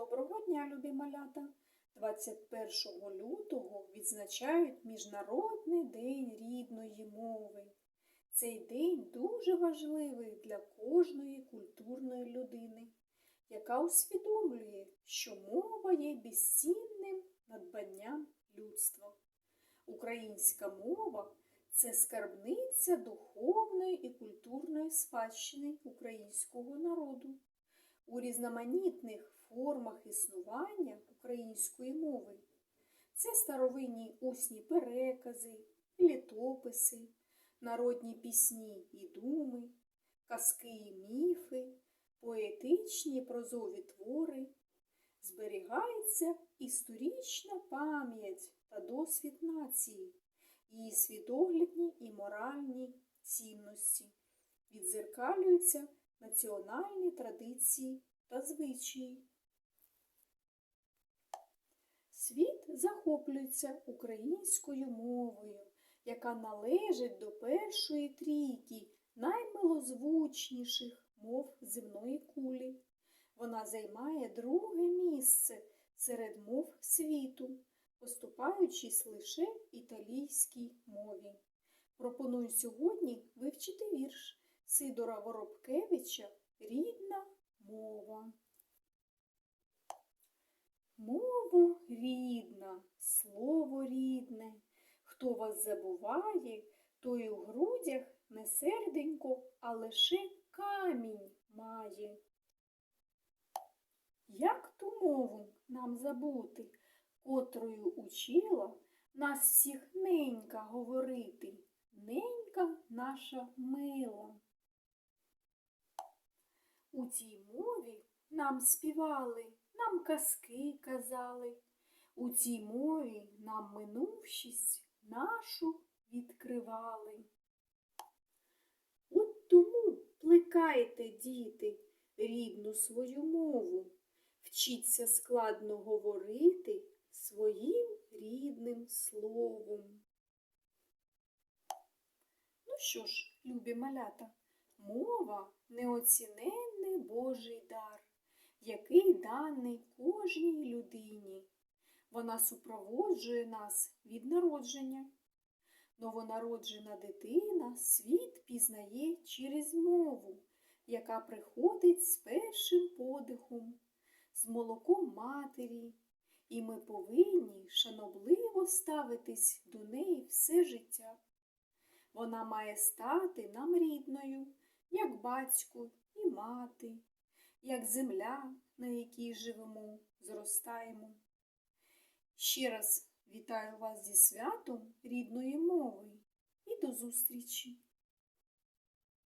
Доброго дня, любі малята! 21 лютого відзначають Міжнародний день рідної мови. Цей день дуже важливий для кожної культурної людини, яка усвідомлює, що мова є безцінним надбанням людства. Українська мова це скарбниця духовної і культурної спадщини українського народу. У різноманітних формах існування української мови. Це старовинні усні перекази, літописи, народні пісні і думи, казки і міфи, поетичні прозові твори. Зберігається історична пам'ять та досвід нації, її свідоглядні і моральні цінності, відзеркалюються національні традиції та звичаї. Світ захоплюється українською мовою, яка належить до першої трійки наймилозвучніших мов земної кулі. Вона займає друге місце серед мов світу, поступаючись лише італійській мові. Пропоную сьогодні вивчити вірш Сидора Воробкевича Рідна мова. Мова рідна, слово рідне. Хто вас забуває, той у грудях не серденько, а лише камінь має. Як ту мову нам забути, котрою учила нас всіх ненька говорити, ненька наша мила. У цій мові нам співали, нам казки казали, у цій мові нам минувшість нашу відкривали. От тому плекайте, діти, рідну свою мову, вчіться складно говорити своїм рідним словом. Ну що ж, любі малята, мова неоціненний Божий дар, який даний кожній людині. Вона супроводжує нас від народження. Новонароджена дитина світ пізнає через мову, яка приходить з першим подихом, з молоком матері, і ми повинні шанобливо ставитись до неї все життя. Вона має стати нам рідною, як батько і мати, як земля, на якій живемо, зростаємо. Ще раз вітаю вас зі святом рідної мови і до зустрічі!